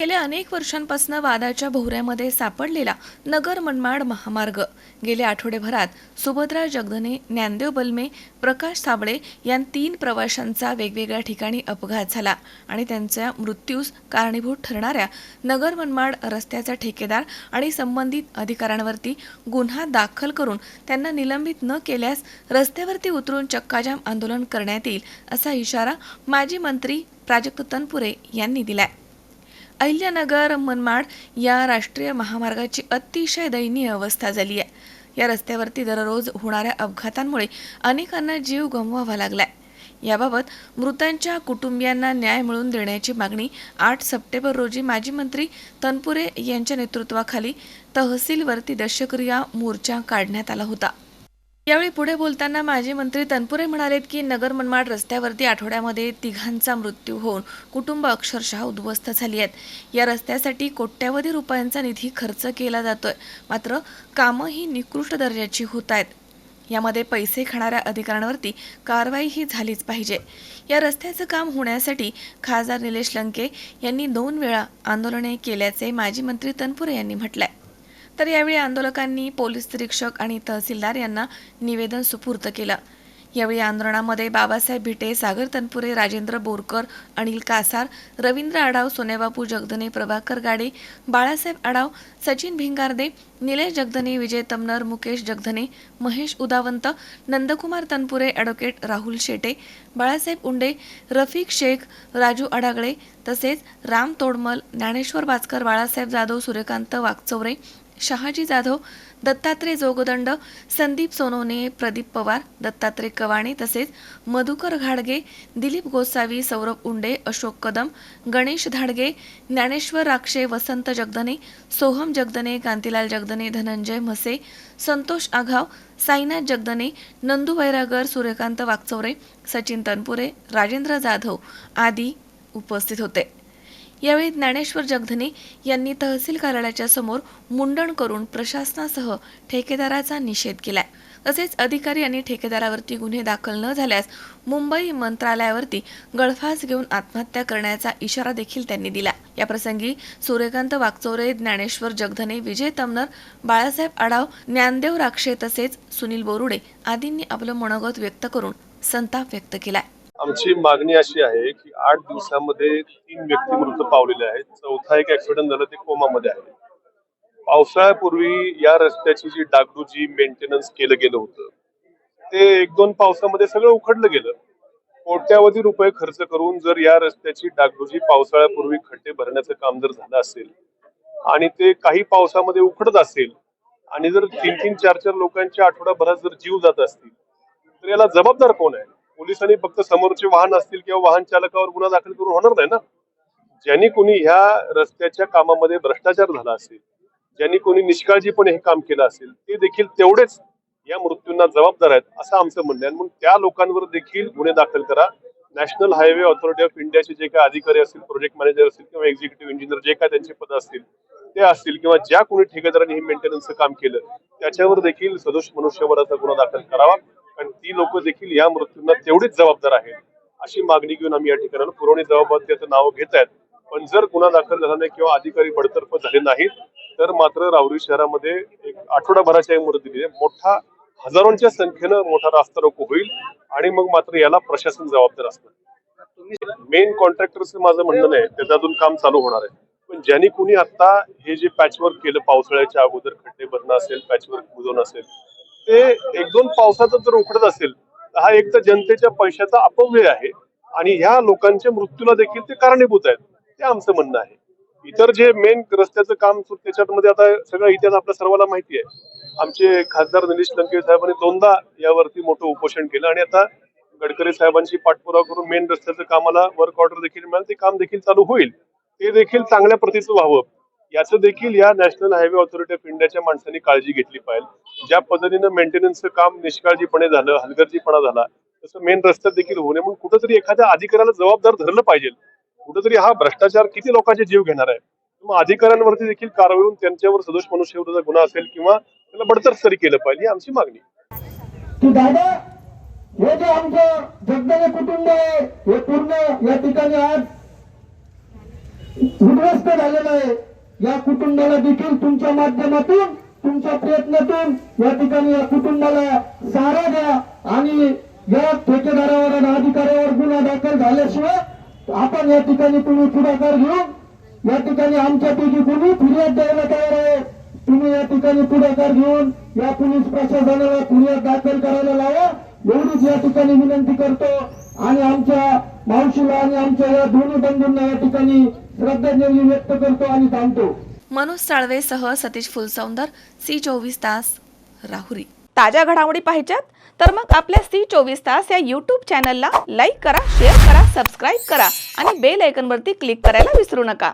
गेल्या अनेक वर्षांपासून वादाच्या भोवऱ्यामध्ये सापडलेला नगर मनमाड महामार्ग. गेल्या आठवडेभरात सुभद्रा जगधने ज्ञानदेव बलमे प्रकाश साबळे या तीन प्रवाशांचा वेगवेगळ्या ठिकाणी अपघात झाला आणि त्यांच्या मृत्यूस कारणीभूत ठरणाऱ्या नगर मनमाड रस्त्याचा ठेकेदार आणि संबंधित अधिकाऱ्यांवरती गुन्हा दाखल करून त्यांना निलंबित न केल्यास रस्त्यावरती उतरून चक्काजाम आंदोलन करण्यात येईल असा इशारा माजी मंत्री प्राजक्त तनपुरे यांनी दिलाय. अहिल्यानगर मनमाड या राष्ट्रीय महामार्गाची अतिशय दयनीय अवस्था झाली आहे. या रस्त्यावरती दररोज होणाऱ्या अपघातांमुळे अनेकांना जीव गमवावा लागलाय. याबाबत मृतांच्या कुटुंबियांना न्याय मिळवून देण्याची मागणी आठ सप्टेंबर रोजी माजी मंत्री तनपुरे यांच्या नेतृत्वाखाली तहसीलवरती दशक्रिया मोर्चा काढण्यात आला होता. यावेळी पुढे बोलताना माजी मंत्री तनपुरे म्हणालेत की नगर मनमाड रस्त्यावरती आठवड्यामध्ये तिघांचा मृत्यू होऊन कुटुंब अक्षरशः उद्ध्वस्त झाली आहेत. या रस्त्यासाठी कोट्यावधी रुपयांचा निधी खर्च केला जातोय. मात्र कामं ही निकृष्ट दर्जाची होत आहेत. यामध्ये पैसे खाणाऱ्या अधिकाऱ्यांवरती कारवाई ही झालीच पाहिजे. या रस्त्याचं काम होण्यासाठी खासदार निलेश लंके यांनी दोन वेळा आंदोलने केल्याचे माजी मंत्री तनपुरे यांनी म्हटलंय. तर यावेळी आंदोलकांनी पोलीस निरीक्षक आणि तहसीलदार यांना निवेदन सुपूर्त केलं. यावेळी आंदोलनामध्ये बाबासाहेब भिटे सागर तनपुरे राजेंद्र बोरकर अनिल कासार रवींद्र आडाव सोनेबापू जगदने प्रभाकर गाडे बाळासाहेब आडाव सचिन भिंगारदे निलेश जगदने विजय तमनर मुकेश जगधने महेश उदावंत नंदकुमार तनपुरे ॲडव्होकेट राहुल शेटे बाळासाहेब उंडे रफिक शेख राजू अडागळे तसेच राम तोडमल ज्ञानेश्वर बाचकर बाळासाहेब जाधव सूर्यकांत वागचौरे शहाजी जाधव दत्तात्रय जोगदंड संदीप सोनवणे प्रदीप पवार दत्तात्रय कवाणे तसेच मधुकर घाडगे दिलीप गोसावी सौरभ उंडे अशोक कदम गणेश धाडगे ज्ञानेश्वर राक्षे वसंत जगदने सोहम जगदने कांतीलाल जगदने धनंजय म्हसे संतोष आघाव साईनाथ जगदने नंदू वैरागर सूर्यकांत वागचौरे सचिन तनपुरे राजेंद्र जाधव आदी उपस्थित होते. यावेळी ज्ञानेश्वर जगधने यांनी तहसील कार्यालयाच्या समोर मुंडण करून प्रशासनासह ठेकेदाराचा निषेध केलाय. तसेच अधिकारी आणि ठेकेदारावरती गुन्हे दाखल न झाल्यास मुंबई मंत्रालयावरती गळफास घेऊन आत्महत्या करण्याचा इशारा देखील त्यांनी दिला. याप्रसंगी सूर्यकांत वागचौरे ज्ञानेश्वर जगधने विजय तमनर बाळासाहेब आडाव ज्ञानदेव राक्षे तसेच सुनील बोरुडे आदींनी आपलं मनोगत व्यक्त करून संताप व्यक्त केलाय. आमची मागणी अशी आहे की आठ दिवसामध्ये तीन व्यक्ती मृत पावलेले आहेत. चौथा एक ऍक्सिडेंट झालं ते कोमामध्ये आहे. पावसाळ्यापूर्वी या रस्त्याची जी डागडुजी मेंटेनन्स केलं गेलं होतं ते एक दोन पावसामध्ये सगळं उखडलं गेलं. कोट्यावधी रुपये खर्च करून जर या रस्त्याची डागडुजी पावसाळ्यापूर्वी खड्डे भरण्याचं काम जर झालं असेल आणि ते काही पावसामध्ये उखडत असेल आणि जर तीन तीन चार चार लोकांच्या आठवडाभरात जर जीव जात असतील तर याला जबाबदार कोण आहे? पोलिसांनी फक्त समोरचे वाहन असतील किंवा वाहन चालकावर गुन्हा दाखल करून होणार नाही ना? ज्यांनी कोणी ह्या रस्त्याच्या कामामध्ये भ्रष्टाचार झाला असेल ज्यांनी कोणी निष्काळजीपणे हे काम केलं असेल ते देखील तेवढेच या मृत्यूंना जबाबदार आहेत असं आमचं म्हणणं आहे. म्हणून त्या लोकांवर देखील गुन्हे दाखल करा. नॅशनल हायवे ऑथॉरिटी ऑफ इंडियाचे जे काही अधिकारी असतील प्रोजेक्ट मॅनेजर असतील किंवा एक्झिक्युटिव्ह इंजिनियर जे काय त्यांचे पद असतील ते असतील किंवा ज्या कोणी ठेकेदारांनी हे मेंटेनन्सचं काम केलं त्याच्यावर देखील सदोष मनुष्यबळाचा गुन्हा दाखल करावा. कारण ती लोक देखील या मृत्यूंना तेवढीच जबाबदार आहेत. अशी मागणी घेऊन आम्ही या ठिकाणी पुरवणी जबाबदारीचं नाव घेत आहेत. पण जर गुन्हा दाखल झाला नाही किंवा अधिकारी बडतर्फ झाले नाहीत तर मात्र राहुरी शहरामध्ये एक आठवडाभराच्या एक दिली आहे. मोठा हजारोंच्या संख्येनं मोठा रास्ता रोको होईल आणि मग मात्र याला प्रशासन जबाबदार असणार. मेन कॉन्ट्रॅक्टरचं माझं म्हणणं नाही त्याचं अजून काम चालू होणार आहे. पण ज्यांनी कुणी आता हे जे पॅचवर्क केलं पावसाळ्याच्या अगोदर खड्डे भरणं असेल पॅचवर्क बुजवणं असेल ते एक दोन पावसाचं जर उखडत असेल तर हा एक तर जनतेच्या पैशाचा अपव्यय आहे आणि ह्या लोकांच्या मृत्यूला देखील ते कारणीभूत आहेत. ते आमचं म्हणणं आहे. इतर जे मेन रस्त्याचं काम त्याच्यामध्ये आता सगळा इतिहास आपल्या सर्वांना माहिती आहे. आमचे खासदार निलेश लंके साहेबांनी दोनदा यावरती मोठं उपोषण केलं आणि आता गडकरी साहेबांची पाठपुरावा करून मेन रस्त्याचं कामाला वर्क ऑर्डर देखील मिळालं ते काम देखील चालू होईल. ते देखील चांगल्या प्रतीचं व्हावं. याचं देखील या नॅशनल हायवे ऑथॉरिटी ऑफ इंडियाच्या माणसांनी काळजी घेतली पाहिजे. ज्या पद्धतीनं मेंटेनन्सचं काम निष्काळजीपणे झालं हलगर्जीपणा झाला तसं मेन रस्त्यात देखील होऊ नये. म्हणून कुठंतरी एखाद्या अधिकाऱ्याला जबाबदार धरलं पाहिजे. कुठंतरी हा भ्रष्टाचार किती लोकांचे जीव घेणार आहे? मग अधिकाऱ्यांवरती देखील कारवाई होऊन त्यांच्यावर सदोष मनुष्यवधाचा गुन्हा असेल किंवा त्याला बडतर्फ तरी केलं पाहिजे ही आमची मागणी दादा हे जे आमचं जगदाने कुटुंब आहे हे पूर्ण या ठिकाणी आज उद्ध्वस्त झालेलं आहे. या कुटुंबाला देखील तुमच्या माध्यमातून तुमच्या प्रयत्नातून या ठिकाणी या कुटुंबाला सारा द्या. आणि या ठेकेदारावर आणि अधिकाऱ्यावर गुन्हा दाखल झाल्याशिवाय आपण या ठिकाणी तुम्ही पुढाकार घेऊन या ठिकाणी आमच्यापैकी कोणी फिर्याद द्यायला तयार आहे तुम्ही या ठिकाणी पुढाकार घेऊन या पोलीस प्रशासनाला फिर्याद दाखल करायला लावा. एवढीच या ठिकाणी विनंती करतो. आणि आमच्या मावशीला आणि आमच्या या दोन्ही बंधूंना या ठिकाणी श्रद्धांजली व्यक्त करतो आणि थांबतो मनोज साळवेसह सतीश फुलसौंदर सी चोवीस तास राहुरी. ताज्या घडामोडी पाहिजेत? तर मग आपल्या सी चोवीस तास या यूट्यूब चॅनलला लाईक करा शेअर करा सबस्क्राईब करा आणि बेल आयकॉनवरती क्लिक करायला विसरू नका.